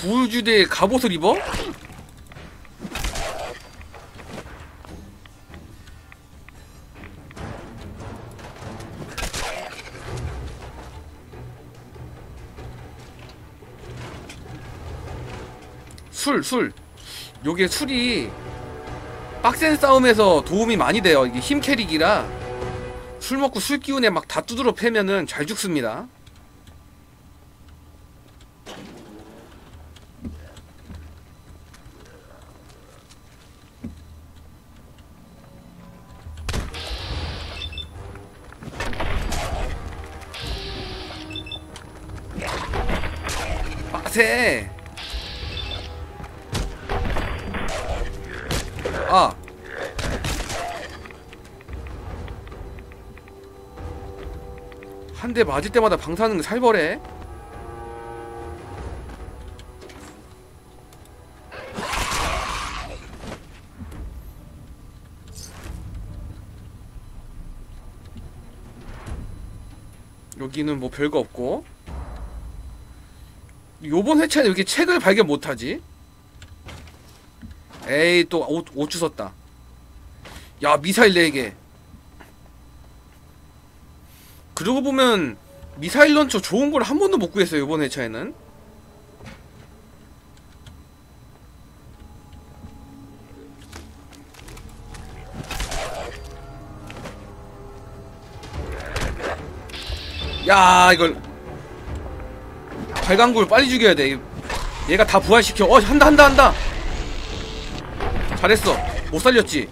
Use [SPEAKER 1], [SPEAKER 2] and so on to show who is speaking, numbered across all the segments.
[SPEAKER 1] 구울주대에 갑옷을 입어? 술, 술. 요게 술이 빡센 싸움에서 도움이 많이 돼요. 이게 힘 캐릭이라 술 먹고 술 기운에 막 다 두드러 패면은 잘 죽습니다. 아. 한 대 맞을 때마다 방사능 게 살벌해. 여기는 뭐 별거 없고. 요번 회차에 왜 이렇게 책을 발견 못하지? 에이 또 옷 옷 주웠다. 야 미사일 4개. 그러고 보면 미사일 런처 좋은 걸 한 번도 못 구했어요 이번 회차에는. 야 이걸. 발광굴 빨리 죽여야 돼. 얘가 다 부활시켜. 어 한다 한다 한다 잘했어. 못 살렸지.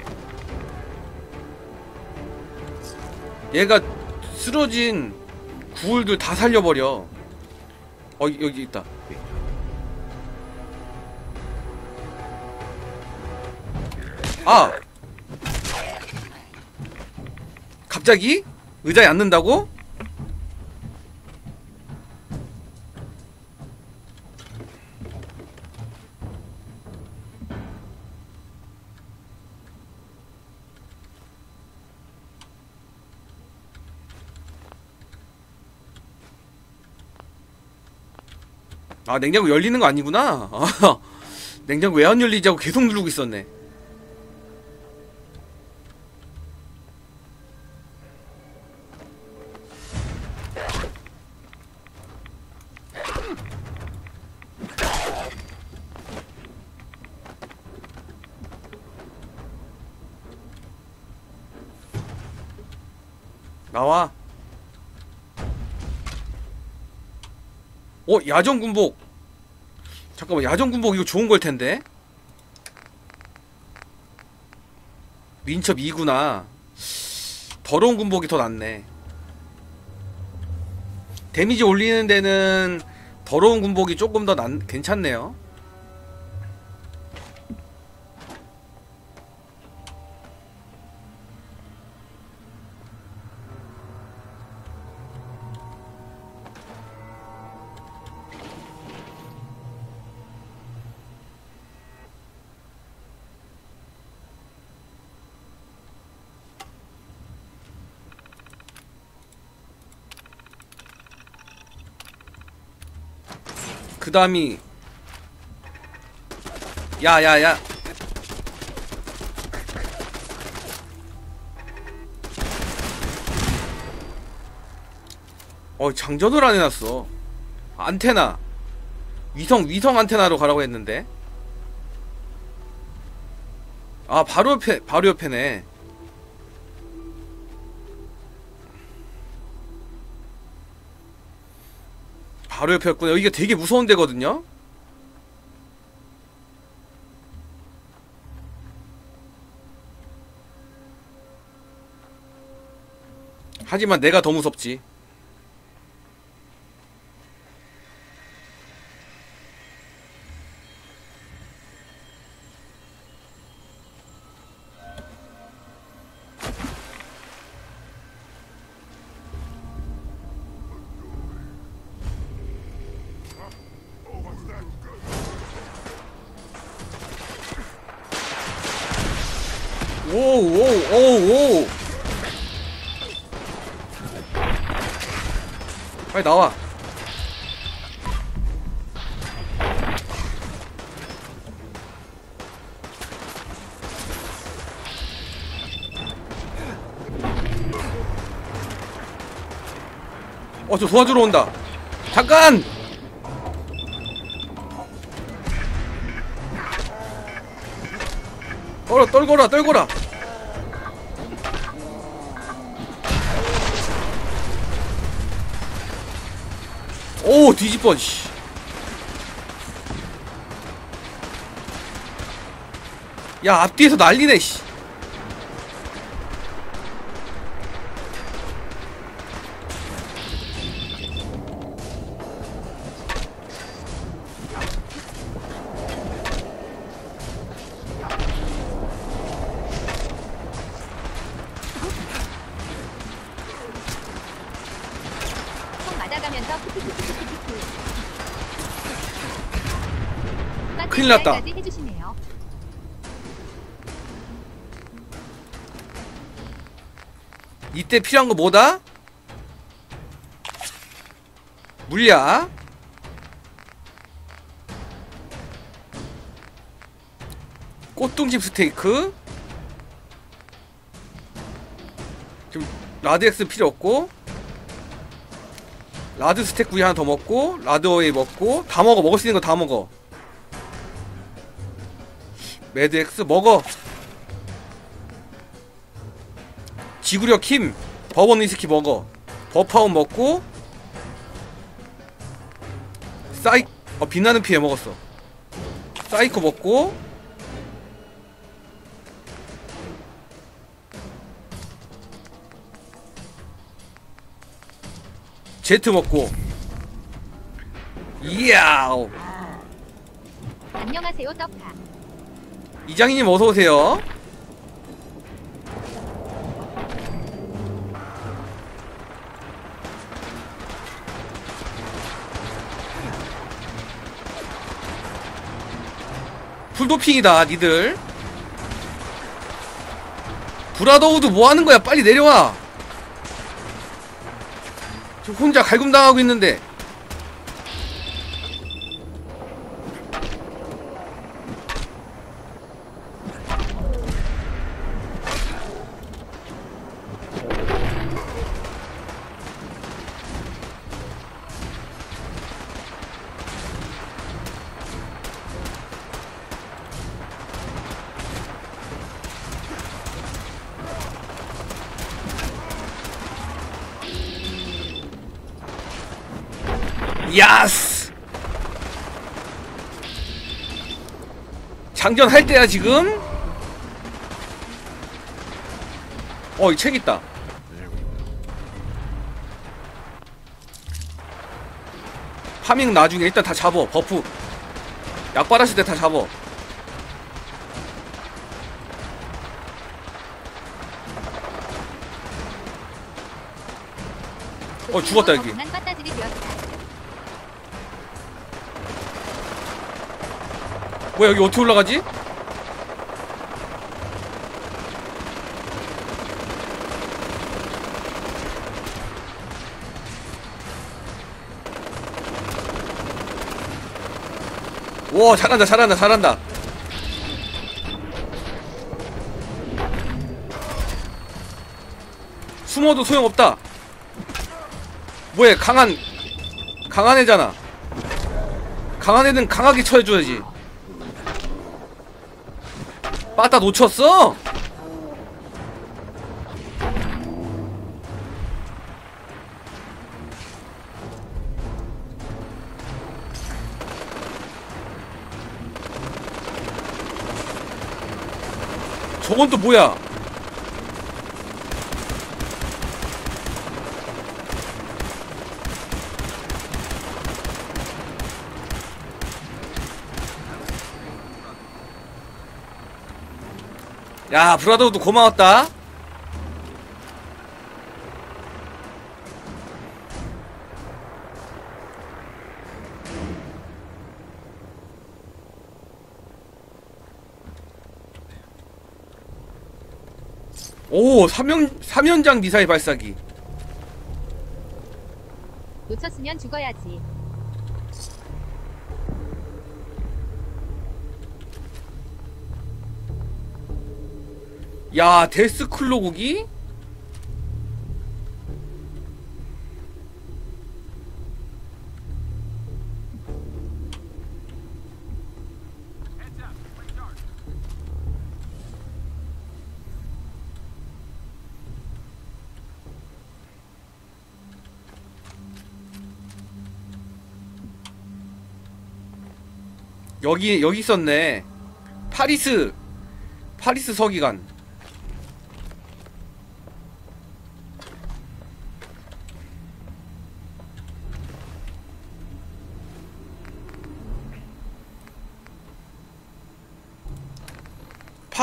[SPEAKER 1] 얘가 쓰러진 구울들 다 살려버려. 어 여기 있다. 아! 갑자기? 의자에 앉는다고? 아 냉장고 열리는 거 아니구나. 아, 냉장고 왜 안 열리지 하고 계속 누르고 있었네. 나와 어 야전 군복. 잠깐만 야전 군복 이거 좋은 걸 텐데? 민첩 2구나. 더러운 군복이 더 낫네. 데미지 올리는 데는 더러운 군복이 조금 더 난, 괜찮네요 그 다음이 야야야. 어 장전을 안 해놨어. 안테나. 위성 위성 안테나로 가라고 했는데. 아 바로 옆에 바로 옆에네 바로 옆이었구나. 여기가 되게 무서운 데거든요? 하지만 내가 더 무섭지 오오오오. 빨리 나와. 어저 도와주러 온다. 잠깐! 떨어 떨궈라 떨궈라. 오 뒤집어 씨. 야 앞뒤에서 난리네 씨. 큰일 났다.
[SPEAKER 2] 까지 해주시네요.
[SPEAKER 1] 이때 필요한 거 뭐다? 물약 꽃등심 스테이크 지금 라드엑스 필요 없고 라드 스택 구이 하나 더 먹고 라드 어웨이 먹고 다 먹어 먹을 수 있는 거 다 먹어 매드엑스 먹어. 지구력 힘 버번 위스키 먹어. 버파운 먹고 사이 어 빛나는 피해 먹었어. 사이코 먹고 제트 먹고. 이야!
[SPEAKER 2] 안녕하세요 떡파.
[SPEAKER 1] 이장희님 어서 오세요. 풀도핑이다 니들. 브라더우드 뭐하는 거야? 빨리 내려와. 저 혼자 갈굼당하고 있는데 야스 장전 할 때야 지금 어 이 책 있다 파밍 나중에 일단 다 잡어 버프 약 빨았을 때 다 잡어 어 죽었다 여기 뭐야 여기 어떻게 올라가지? 와 잘한다 잘한다 잘한다. 숨어도 소용없다. 뭐야 강한 강한 애잖아. 강한 애는 강하게 쳐줘야지 빠따 놓쳤어? 저건 또 뭐야? 야 브라더도 고마웠다 오 3연, 3연장 미사일 발사기
[SPEAKER 2] 놓쳤으면 죽어야지.
[SPEAKER 1] 야 데스클로 고기? 여기 여기 있었네. 파리스 파리스 서기관.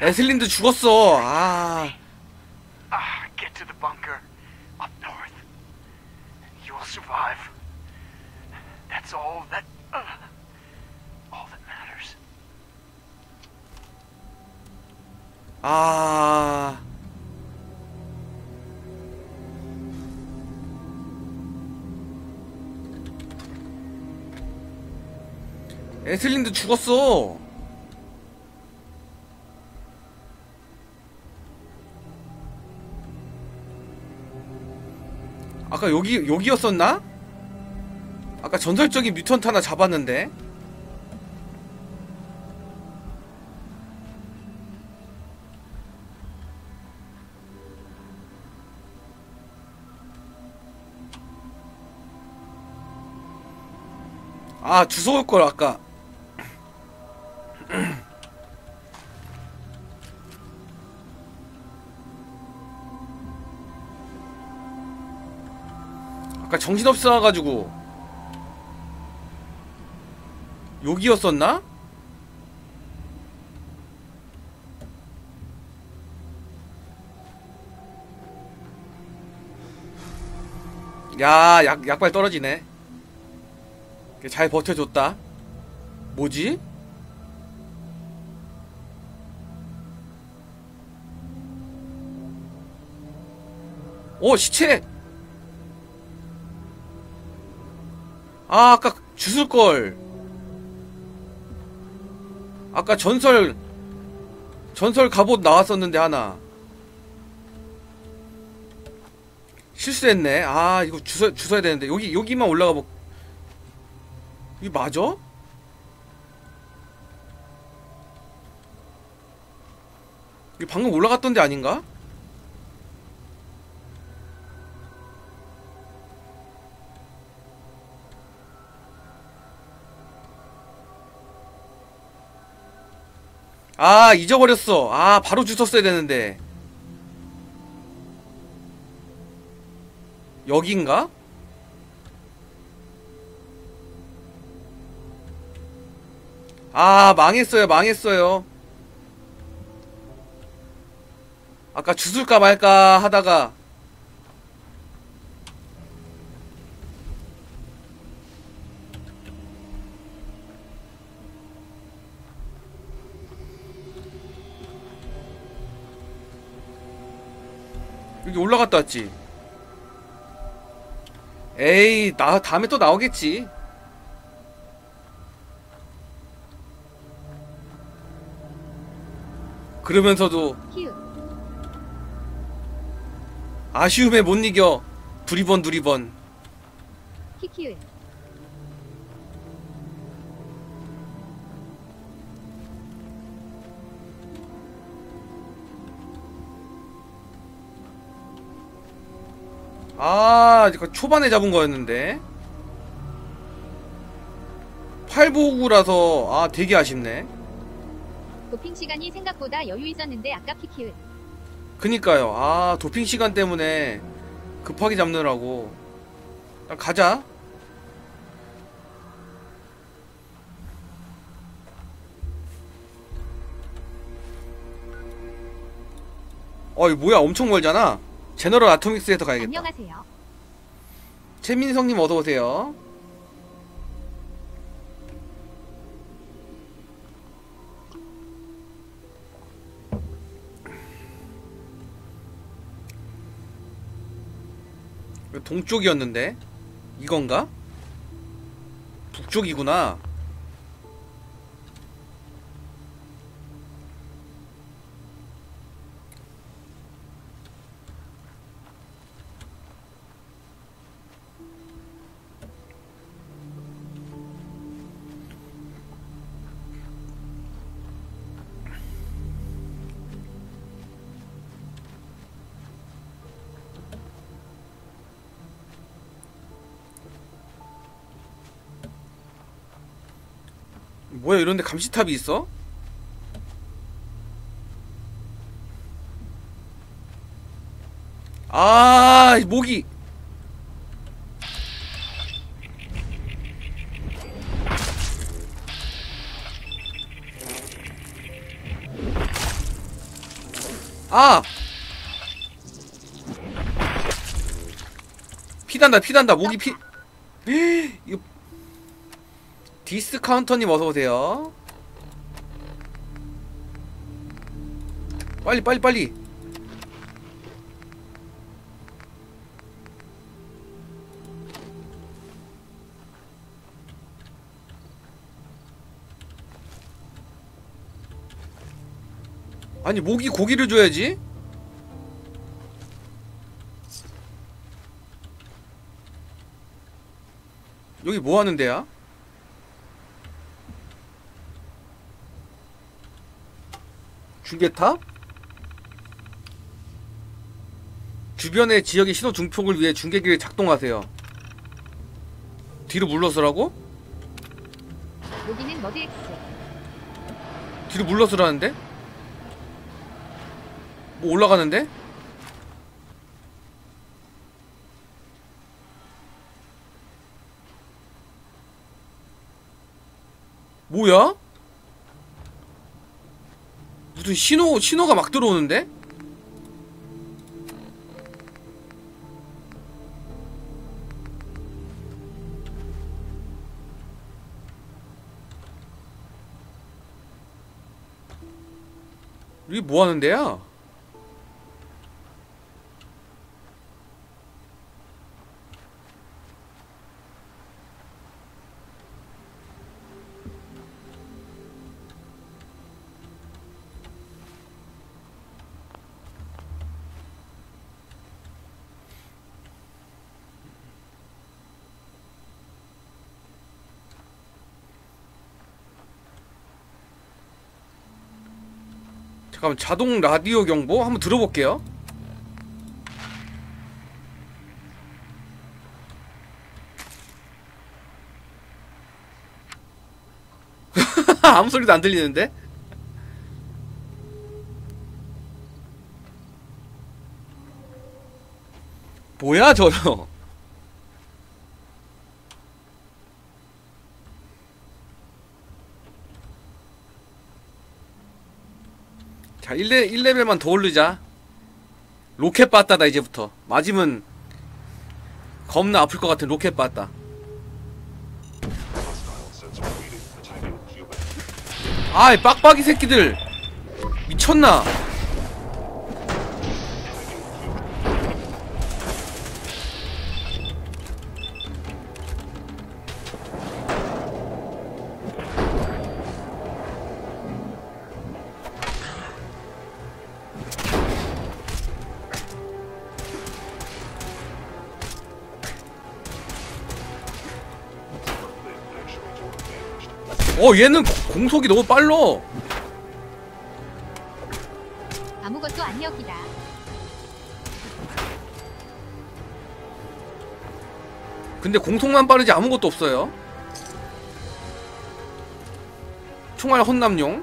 [SPEAKER 1] 에슬린도 죽었어. 아.
[SPEAKER 3] Ah, get to the bunker up north. You will survive. That's all that. Uh, all that matters.
[SPEAKER 1] 아. 에슬린도 죽었어. 아까 여기 여기였었나? 아까 전설적인 뮤턴트 하나 잡았는데. 아 주워 올걸 아까. 아까 정신없어가지고 여기였었나? 야, 약, 약발 떨어지네. 잘 버텨줬다. 뭐지? 오, 시체! 아, 아까 주술걸. 아까 전설, 전설 갑옷 나왔었는데, 하나. 실수했네. 아, 이거 주워, 주워야 되는데. 여기, 여기만 올라가 보. 이게 맞아? 이게 방금 올라갔던 데 아닌가? 아 잊어버렸어. 아 바로 주웠어야 되는데. 여긴가? 아 망했어요 망했어요. 아까 주술까 말까 하다가 여기 올라갔다 왔지 에이 나 다음에 또 나오겠지 그러면서도. 아쉬움에 못 이겨 두리번 두리번
[SPEAKER 2] 키키을.
[SPEAKER 1] 아 이거 초반에 잡은 거였는데. 8보구라서 아 되게 아쉽네.
[SPEAKER 2] 도핑 시간이 생각보다 여유 있었는데 아까 키키을.
[SPEAKER 1] 그니까요. 아 도핑 시간 때문에 급하게 잡느라고. 일단 가자. 어 이거 뭐야? 엄청 멀잖아 제너럴 아토믹스에서 가야겠다
[SPEAKER 2] 안녕하세요.
[SPEAKER 1] 최민성님 어서 오세요 동쪽이었는데 이건가? 이쪽이구나. 뭐야 이런데 감시탑이 있어? 아 모기. 아! 피단다 피단다. 모기 피. 이거 디스카운터님 어서 오세요. 빨리 빨리 빨리. 아니 모기 고기를 줘야지. 여기 뭐 하는 데야? 중계탑? 주변의 지역의 신호 중폭을 위해 중계기를 작동하세요. 뒤로 물러서라고?
[SPEAKER 2] 여기는 머드 X.
[SPEAKER 1] 뒤로 물러서라는데? 뭐 올라가는데? 뭐야? 무슨 신호 신호가 막 들어오는데? 이게 뭐 하는 데야? 잠깐만 자동 라디오 경보 한번 들어볼게요. 아무 소리도 안 들리는데? 뭐야 저러? 1레, 1레벨만 더 오르자. 로켓 빠따다 이제부터. 맞으면 겁나 아플 것 같은 로켓 빠따. 아이 빡빡이 새끼들. 미쳤나 어 얘는 공속이 너무 빨라.
[SPEAKER 2] 아무것도 안 여기다.
[SPEAKER 1] 근데 공속만 빠르지 아무것도 없어요. 총알 혼남용.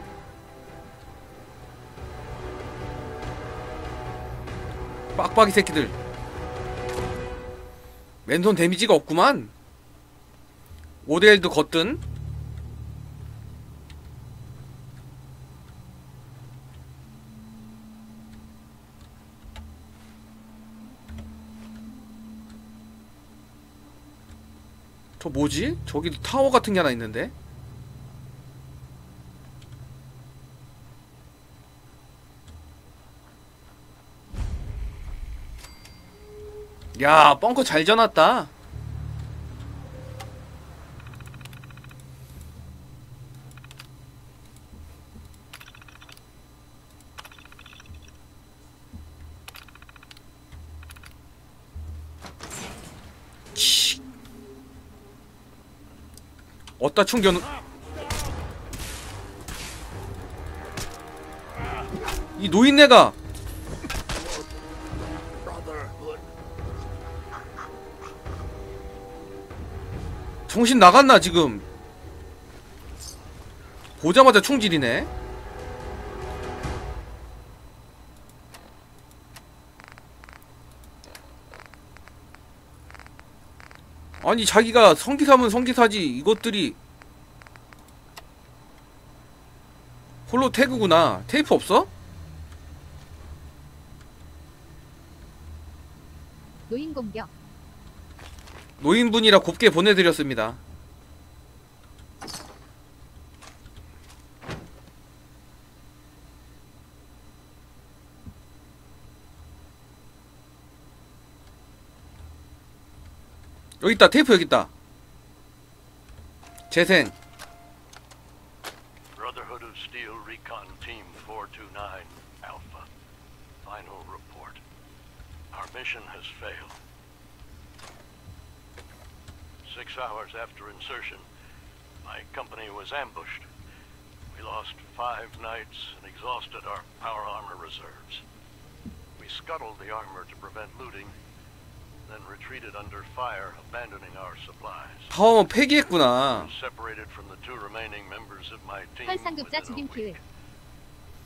[SPEAKER 1] 빡빡이 새끼들. 맨손 데미지가 없구만. 5대1도 걷든 저 뭐지? 저기도 타워 같은 게 하나 있는데? 야, 벙커 잘 져놨다. 어따 충견 이 노인네가 정신 나갔나 지금? 보자마자 총질이네 아니 자기가 성기사면 성기사지 이것들이 홀로 태그구나 테이프 없어?
[SPEAKER 2] 노인 공격.
[SPEAKER 1] 노인분이라 곱게 보내드렸습니다 여기 있다 테이프 여기 있다 재생
[SPEAKER 4] Brotherhood of Steel Recon Team 429 Alpha. Final report. Our mission has failed. Six hours after insertion, my company was ambushed. We lost five knights and exhausted our power armor reserves. We scuttled the armor to prevent looting, then retreated under fire, abandoning our supplies.
[SPEAKER 1] 파워먼 폐기했구나
[SPEAKER 4] Separated from the two remaining members of my team a
[SPEAKER 2] 죽임
[SPEAKER 4] week.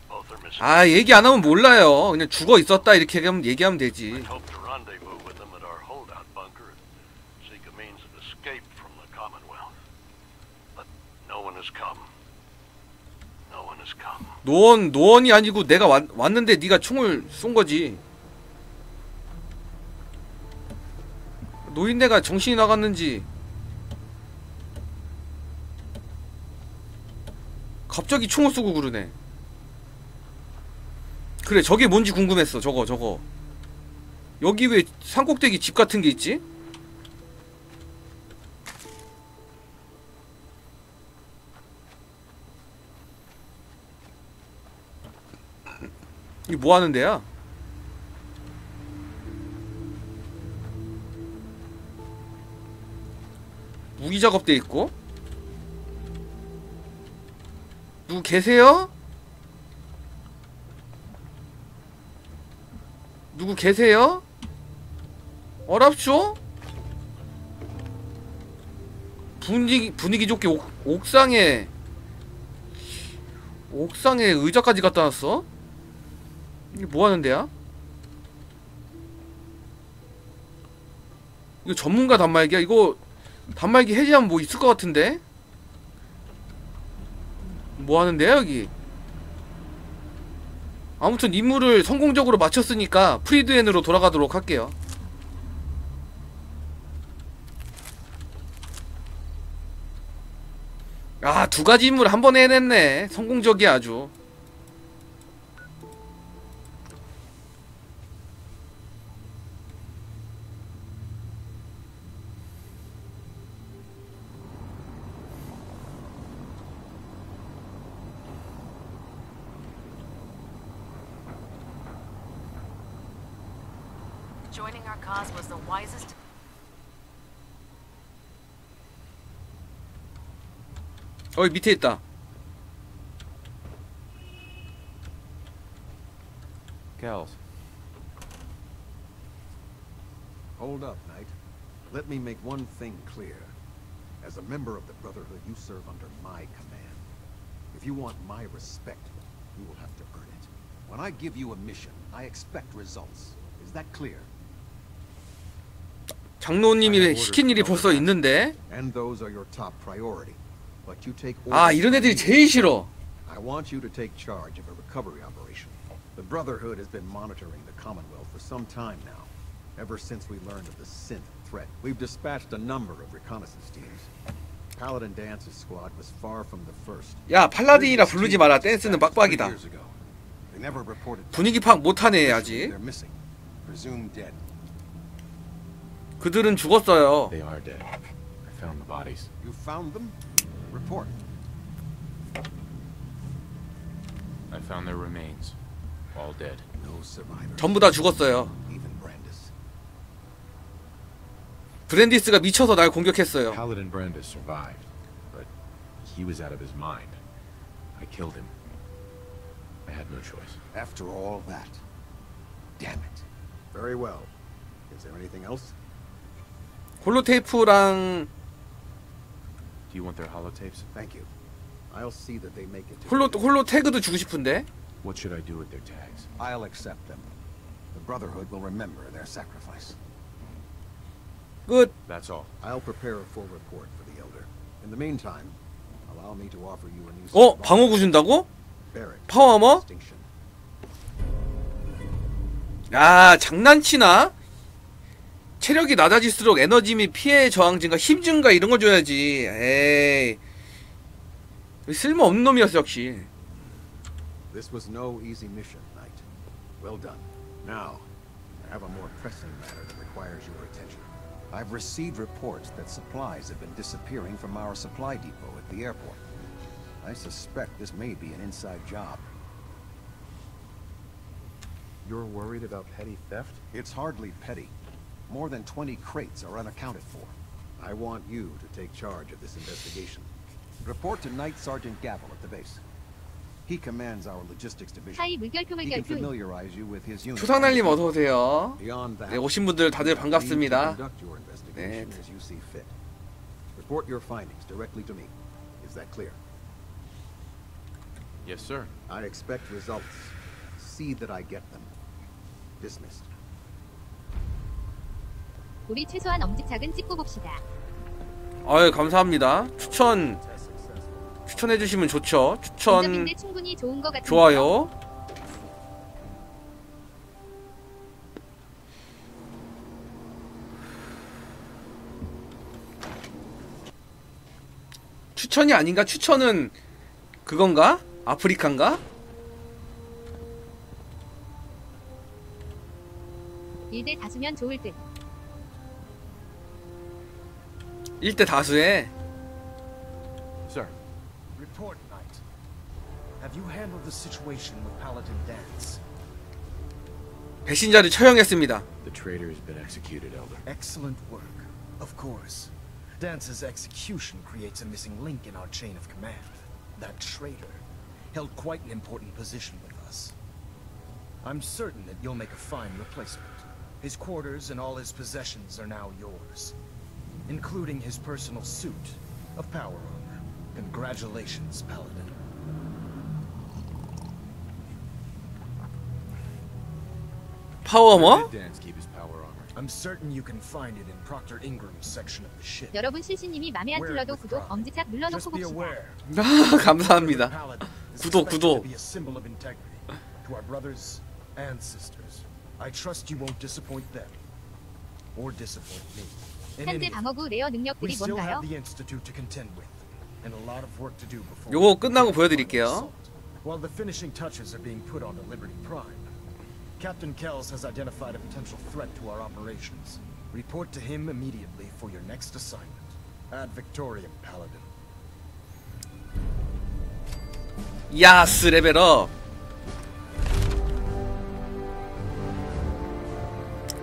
[SPEAKER 4] Both are missing.
[SPEAKER 1] 아 얘기 안 하면 몰라요 그냥 죽어 있었다 이렇게 얘기하면, 얘기하면
[SPEAKER 4] I
[SPEAKER 1] 되지
[SPEAKER 4] hope to rendezvous with them at our holdout bunker and seek a means of escape from the Commonwealth. But no one has come. No one has come.
[SPEAKER 1] 노원 노원이 아니고 내가 왔, 왔는데 네가 총을 쏜 거지. 노인네가 정신이 나갔는지 갑자기 총을 쏘고 그러네. 그래 저게 뭔지 궁금했어 저거 저거 여기 왜 산꼭대기 집 같은 게 있지? 이게 뭐 하는 데야? 무기 작업대 있고 누구 계세요? 누구 계세요? 어랍쇼? 분위기 분위기 좋게 옥, 옥상에 옥상에 의자까지 갖다 놨어? 이게 뭐 하는 데야? 이거 전문가 단말기야? 이거 단말기 해제하면 뭐 있을 것 같은데? 뭐 하는 데야 여기? 아무튼 임무를 성공적으로 마쳤으니까 프리드엔으로 돌아가도록 할게요. 아, 두 가지 임무를 한 번에 해냈네. 성공적이야, 아주.
[SPEAKER 5] Joining our cause was the wisest.
[SPEAKER 1] 어, 여기 밑에 있다.
[SPEAKER 6] Kells.
[SPEAKER 7] Hold up, Knight. Let me make one thing clear. As a member of the Brotherhood, you serve under my command. If you want my respect, you will have to earn it. When I give you a mission, I expect results. Is that clear?
[SPEAKER 1] 장로님이 시킨 일이 벌써 있는데. 아, 이런 애들이. 제일 싫어.
[SPEAKER 7] I want you to take charge of a recovery operation. The Brotherhood has been monitoring the Commonwealth for some time now. Ever since we learned of the synth threat, we've dispatched a number of reconnaissance teams. Paladin Dance's squad was far from the first.
[SPEAKER 1] 야, 팔라딘이라 부르지 마라. 댄스는 빡빡이다. 분위기 파악 못하네, 아직.
[SPEAKER 7] They're missing. Presumed dead.
[SPEAKER 1] 그들은 죽었어요.
[SPEAKER 6] They are dead. I found the bodies.
[SPEAKER 7] You found them? Report.
[SPEAKER 6] I found their remains. All dead.
[SPEAKER 7] No survivors.
[SPEAKER 1] 전부 다 죽었어요.
[SPEAKER 7] Even Brandis.
[SPEAKER 1] 브랜디스가 미쳐서 날 공격했어요.
[SPEAKER 6] Paladin Brandis survived, but he was out of his mind. I killed him. I had no choice.
[SPEAKER 7] After all that. Damn it. Very well. Is there anything else?
[SPEAKER 1] 홀로테이프랑
[SPEAKER 6] Do you want their holotapes?
[SPEAKER 7] Thank you. I'll see that they make it
[SPEAKER 1] 홀로 홀로 태그도 주고 싶은데.
[SPEAKER 6] What should I do with their tags?
[SPEAKER 7] I'll accept them. The Brotherhood will remember their sacrifice.
[SPEAKER 1] 끝.
[SPEAKER 6] That's all.
[SPEAKER 7] I'll prepare a full report for the Elder. In the meantime, allow me to offer you a new
[SPEAKER 1] 어 방어구 준다고?
[SPEAKER 7] distinction.
[SPEAKER 1] 야 장난치나? 체력이 낮아질수록 에너지 및 피해 저항 증가, 힘 증가 이런 거 줘야지. 에이. 쓸모 없는 놈이었어 역시.
[SPEAKER 7] This was no easy mission, Knight. Well done. Now, I have a more pressing matter that requires your attention. I've received reports that supplies have been disappearing from our supply depot at the airport. I suspect this may be an inside job.
[SPEAKER 6] You're worried about petty theft?
[SPEAKER 7] It's hardly petty. More than 20 crates are unaccounted for. I want you to take charge of this investigation. Report to Knight Sergeant Gavel at the base. He commands our logistics division.
[SPEAKER 2] 하이 물결표
[SPEAKER 7] He can
[SPEAKER 2] 물결표
[SPEAKER 7] familiarize you with his unit.
[SPEAKER 1] 초상날님 어서 오세요.
[SPEAKER 7] Beyond that,
[SPEAKER 1] 네, 오신 분들 다들 반갑습니다.
[SPEAKER 7] Conduct your investigation
[SPEAKER 1] 네.
[SPEAKER 7] as you see fit. Report your findings directly to me. Is that clear?
[SPEAKER 6] Yes, sir.
[SPEAKER 7] I expect results. See that I get them. Dismissed.
[SPEAKER 2] 우리 최소한 엄지척은 찍고 봅시다.
[SPEAKER 1] 아유 감사합니다. 추천 추천해 주시면 좋죠. 추천
[SPEAKER 2] 근접인데 충분히 좋은 거 같은
[SPEAKER 1] 좋아요. 추천이 아닌가? 추천은 그건가? 아프리카인가?
[SPEAKER 2] 일대 다수면 좋을 듯.
[SPEAKER 1] 1대 다수에
[SPEAKER 6] Sir.
[SPEAKER 8] Report, Knight. Have you handled the situation with Paladin Dance?
[SPEAKER 1] 배신자를 처형했습니다.
[SPEAKER 6] The traitor has been executed, Elder.
[SPEAKER 8] Excellent work. Of course. Dance's execution creates a missing link in our chain of command. That traitor held quite an important position with us. I'm certain that you'll make a fine replacement. His quarters and all his possessions are now yours, including his personal suit of power armor. Congratulations, Paladin.
[SPEAKER 1] 파워머?
[SPEAKER 6] Did Dance keep his power armor?
[SPEAKER 8] I'm certain you can find it in Proctor Ingram's section of the ship.
[SPEAKER 2] 여러분 실시님이 맘에 안 들러도 구독 엄지척 눌러놓고
[SPEAKER 8] Just be
[SPEAKER 2] 봅시다.
[SPEAKER 8] aware.
[SPEAKER 1] 아, 감사합니다.
[SPEAKER 8] Paladin is
[SPEAKER 1] 구독,
[SPEAKER 8] expected
[SPEAKER 1] 구독.
[SPEAKER 8] to be a symbol of integrity to our brothers and sisters. I trust you won't disappoint them or disappoint me. In any
[SPEAKER 2] 현재
[SPEAKER 8] event,
[SPEAKER 2] 방어구 레어
[SPEAKER 8] we
[SPEAKER 2] 능력들이
[SPEAKER 8] still
[SPEAKER 2] 뭔가요?
[SPEAKER 8] have the institute to contend with and a lot of work to do before.
[SPEAKER 1] 요거
[SPEAKER 8] we
[SPEAKER 1] 끝나고
[SPEAKER 8] begin
[SPEAKER 1] 보여드릴게요.
[SPEAKER 8] the assault. While the finishing touches are being put onto Liberty Prime, Captain Kells has identified a potential threat to our operations. Report to him immediately for your next assignment. Ad Victoriam, Paladin.
[SPEAKER 1] 야스 레벨업.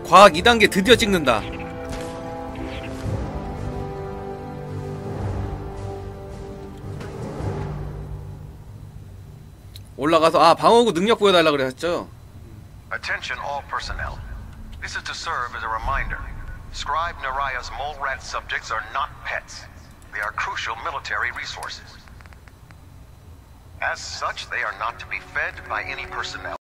[SPEAKER 1] 과학 2단계 드디어 찍는다. 올라가서 아 방어구 능력 보여달라 그랬죠.
[SPEAKER 9] Attention all personnel. This is to serve as a reminder. Scribe Naraya's mole rat subjects are not pets. They are crucial military resources. As such, they are not to be fed by any personnel.